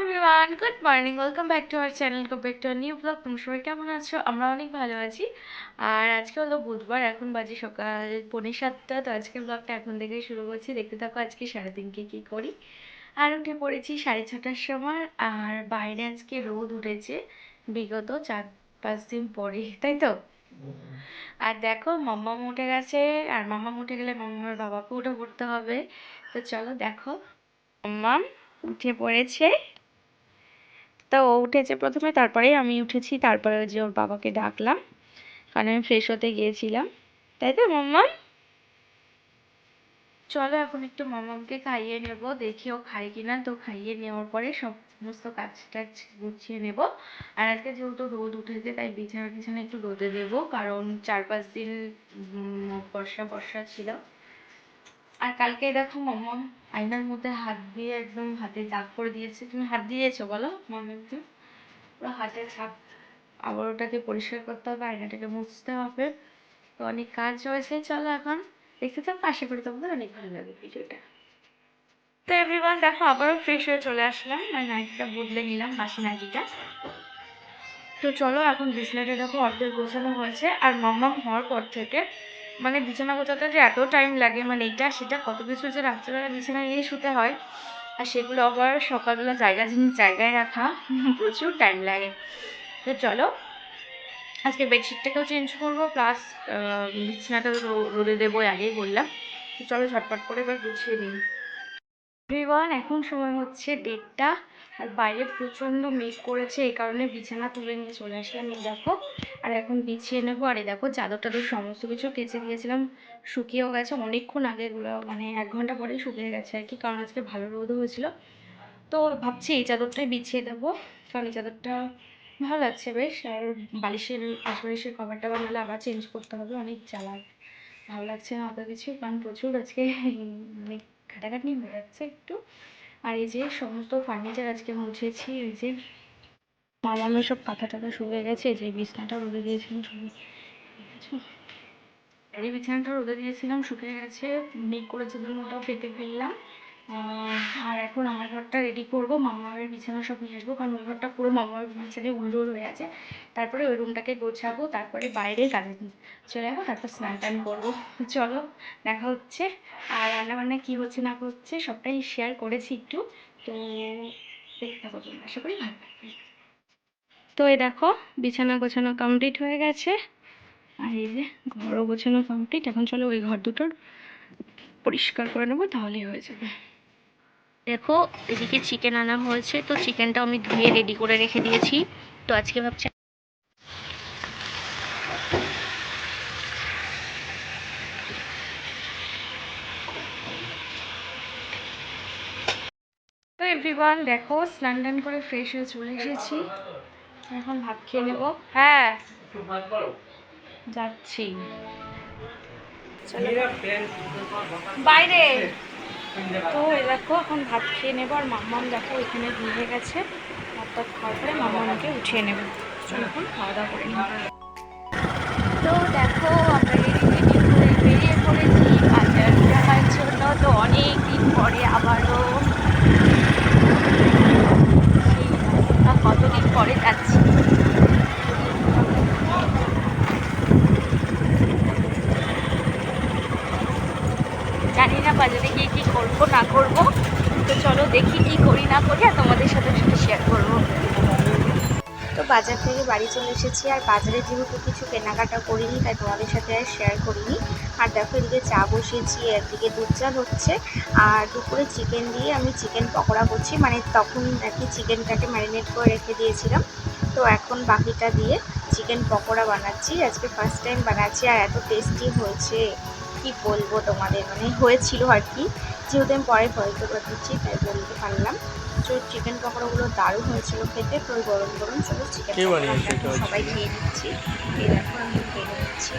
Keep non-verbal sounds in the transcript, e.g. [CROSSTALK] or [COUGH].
Everyone good morning welcome back to our channel go back to our new blog তোমরা সবাই কেমন আছো? আমরা অনেক ভালো আছি। আর আজকে হলো বুধবার, এখন বাজে সকাল পৌনে সাতটা। তো আজকে ব্লগটা এখন থেকেই শুরু করছি। দেখতে থাকো আজকে সারাদিনকে কী করি। আর উঠে পড়েছি সাড়ে ছটার সময়। আর বাইরে আজকে রোদ উঠেছে। বিগত চার, পাঁচ দিন পরে, তাই তো? আর দেখো, মাম্মা উঠে গেছে। আর মাম্মা উঠে গেলে মাম্মার বাবাকে উঠে পড়তে হবে। তো চলো দেখো মাম্মাম উঠে পড়েছে। তো ও উঠেছে প্রথমে, তারপরেই আমি উঠেছি, তারপরে যে ওর বাবাকে ডাকলাম। কারণ আমি ফ্রেশ হতে গিয়েছিলাম। তাই তো, মাম্মা? চলো এখন একটু মামামকে খাইয়ে নেব, দেখি ও খায় কিনা। তো খাইয়ে নেওয়ার পরে সব সমস্ত কাজ টাজ গুছিয়ে নেব। আর আজকে যেহেতু রোদ উঠেছে, তাই বিছানা টিছানা একটু রোদে দেবো। কারণ চার পাঁচ দিন বর্ষা বর্ষা ছিল। আর কালকে দেখো মাম্মাম আয়নার মধ্যে হাত দিয়ে একদম হাতে দাগ করে দিয়েছে। তুমি হাত দিয়েছ বলো মামামকে পুরো হাতে ছাপ আবার ওটাকে পরিষ্কার করতে হবে, আয়নাটাকে মুছতে হবে। তো অনেক কাজ রয়েছে চলো এখন। দেখতে থাকো, আশা করি তোমাদের অনেক ভালো লাগে ভিডিওটা। তো এভরিওয়ান দেখো, আবারও ফ্রেশ হয়ে চলে আসলাম। আর নাইটিটা বদলে নিলাম, বাসি নাইটিটা। তো চলো, এখন বিছানাটা দেখো, অর্ধেক গোছানো হয়েছে। আর মাম্মাম হওয়ার পর থেকে মানে বিছানা গোছাতে যে এত টাইম লাগে মানে এটা সেটা কত কিছু যে রাত্রেবেলা বিছানা নিয়ে শুতে হয়। আর সেগুলো আবার সকালবেলা জায়গা জিনিস জায়গায় রাখা, [LAUGHS] প্রচুর টাইম লাগে। তো চলো, আজকে বেডশিটটাকেও চেঞ্জ করব প্লাস বিছানাটা রোদে দেবো আগেই বললাম। তো চলো ঝটপট করে এবার গুছিয়ে নিই। এখন সময় হচ্ছে দেড়টা। আর বাইরে প্রচণ্ড মেঘ করেছে, এই কারণে বিছানা তুলে নিয়ে চলে আসলাম এই দেখো। আর এখন বিছিয়ে নেব, আর এই দেখো চাদর টাদর সমস্ত কিছু কেচে দিয়েছিলাম, শুকিয়েও গেছে, অনেকক্ষণ আগে এগুলো মানে এক ঘণ্টা পরেই শুকিয়ে গেছে আর কি, কারণ আজকে ভালো রোদও হয়েছিল। তো ভাবছি এই চাদরটাই বিছিয়ে দেবো, কারণ এই চাদরটা ভালো লাগছে বেশ, আর বালিশের, আশপাশের কভারটা বানালে আবার চেঞ্জ করতে হবে, অনেক জ্বালা, ভালো লাগছে না অত কিছু, কারণ প্রচুর আজকে মানে খাটাখাটনি হয়ে যাচ্ছে একটু। আর এই যে সমস্ত ফার্নিচার আজকে মুছেছি, এই যে মামামের সব পাতা টাথা শুকিয়ে গেছে যে বিছানাটা রোদে দিয়েছিলাম এই বিছানাটা রোদে দিয়েছিলাম শুকিয়ে গেছে, মেঘ করেছে জন্য ওটাও পেতে ফেললাম। আর এখন আমার ঘরটা রেডি করব, মামার বিছানা সব নিয়ে আসব, কারণ ওই ঘরটা পুরো মামার বিছানায় উল্টোর হয়ে আছে। তারপরে ওই রুমটাকে গোছাবো, তারপরে বাইরে কাজে চলে যাব, তারপর স্নান টান করব। চলো, দেখা হচ্ছে। আর রান্নাবান্না কী হচ্ছে না হচ্ছে সবটাই শেয়ার করেছি একটু। তো দেখতে থাকো তোমরা, আশা করি ভালো তো এই দেখো, বিছানা গোছানো কমপ্লিট হয়ে গেছে। আর এই যে ঘরও গোছানো কমপ্লিট এখন চলো ওই ঘর দুটোর পরিষ্কার করে নেব, তাহলেই হয়ে যাবে। দেখো, এদিকে চিকেন আনা হয়েছে, তো চিকেনটা আমি ধুয়ে রেডি করে রেখে দিয়েছি। তো আজকে ভাবছি তো এভরিওয়ান দেখো, স্নান টান করে ফ্রেশ হয়ে চলে এসেছি। এখন ভাত খেয়ে নেব। হ্যাঁ যাচ্ছি। বাইরে। তো এই দেখো, এখন ভাত খেয়ে নেব, আর মাম্মাম দেখো ওইখানে ঘুমিয়ে গেছে। ভাত টাত খাওয়ার পরে মাম্মামকে উঠিয়ে নেব। এখন খাওয়া দাওয়া করে নেব তো দেখো, আমরা বেরিয়ে পড়েছি, বাজার যাওয়ার জন্য। তো অনেক দিন পরে আবারও সেই রাস্তা কতদিন পরে যাচ্ছি জানি না বাজারে গিয়ে কী করব, না করব। তো চলো দেখি কী করি, না করি, আর তোমাদের সাথে সাথে শেয়ার করব। তো বাজার থেকে বাড়ি চলে এসেছি, আর বাজারে যেহেতু কিছু কেনাকাটা করিনি, তাই তোমাদের সাথে আর শেয়ার করিনি। আর দেখো এদিকে চা বসিয়েছি, একদিকে দুধ চাল হচ্ছে, আর দুপুরে চিকেন দিয়ে আমি চিকেন পকোড়া করছি। মানে তখন আর কি চিকেনটাকে ম্যারিনেট করে রেখে দিয়েছিলাম। তো এখন বাকিটা দিয়ে চিকেন পকোড়া বানাচ্ছি। আজকে ফার্স্ট টাইম বানাচ্ছি, আর এত টেস্টি হয়েছে। কি বলব তোমাদের? মানে হয়েছিল আর কি। যেহেতু আমি পরে ফটো করে দিচ্ছি তাই বলতে পারলাম। তো চিকেন পকোড়াগুলো দারুণ হয়েছিল খেতে তো গরম গরম চলো চিকেন পকোড়া সবাই খেয়ে নিচ্ছি। খেয়ে নিচ্ছি।